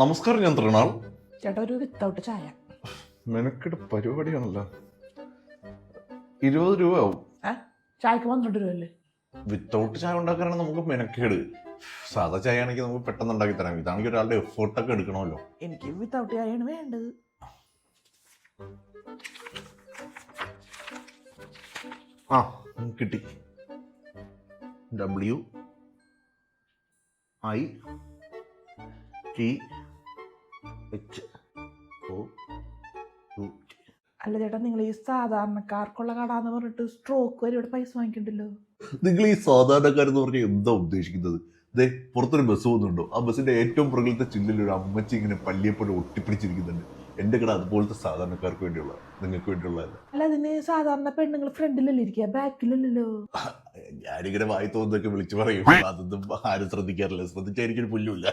നമസ്കാരം ഞാൻ തൃണാൾ. ചേട്ടാ ഒരു വിത്തൗട്ട് ചായ. മെനക്കെട്ട് പരിപാടിയാണല്ലോ. ഇരുപത് രൂപ ആവും ചായക്ക് പന്ത്രണ്ട് രൂപ അല്ലേ വിത്തൗട്ട് ചായ ഉണ്ടാക്കാനാണ് നമുക്ക് മെനക്കേട്. സാധാ ചായ ആണെങ്കിൽ നമുക്ക് പെട്ടെന്ന് ഉണ്ടാക്കി തരാം. ഇതാണെങ്കിൽ ഒരാളുടെ എഫേർട്ട് ഒക്കെ എടുക്കണമല്ലോ. എനിക്ക് വിത്തൗട്ട് ചായയാണ് വേണ്ടത്. ആ കിട്ടി. W I T H O U അല്ല ചേട്ടാ നിങ്ങൾ ഈ സാധാരണക്കാർക്കുള്ള കടാന്ന് പറഞ്ഞിട്ട് സ്ട്രോക്ക് വരെ ഇവിടെ പൈസ വാങ്ങിക്കണ്ടല്ലോ? നിങ്ങൾ ഈ സാധാരണക്കാരെന്ന് പറഞ്ഞാൽ എന്താ ഉദ്ദേശിക്കുന്നത്? ദേ പുറത്തൊരു ബസ് പോകുന്നുണ്ടോ? ആ ബസ്സിന്റെ ഏറ്റവും പുറകിലത്തെ ചില്ലിൽ ഒരു അമ്മച്ചി ഇങ്ങനെ പല്ലിയെപ്പോലെ ഒട്ടിപ്പിടിച്ചിരിക്കുന്നുണ്ട്. എന്റെ കട അതുപോലത്തെ സാധാരണക്കാർക്ക് വേണ്ടിയുള്ള നിങ്ങൾക്ക് വേണ്ടിയുള്ളതല്ല. അല്ല അതിന് സാധാരണ പെണ്ണുങ്ങൾ ഫ്രണ്ടിലല്ലേ ഇരിക്കുക? ബാക്കിലല്ലോ ഞാനിങ്ങനെ വായി തോന്നൊക്കെ വിളിച്ചു പറയും. അതൊന്നും ആരും ശ്രദ്ധിക്കാറില്ല. ശ്രദ്ധിച്ചാൽ എനിക്കൊരു പുല്ലുമില്ല.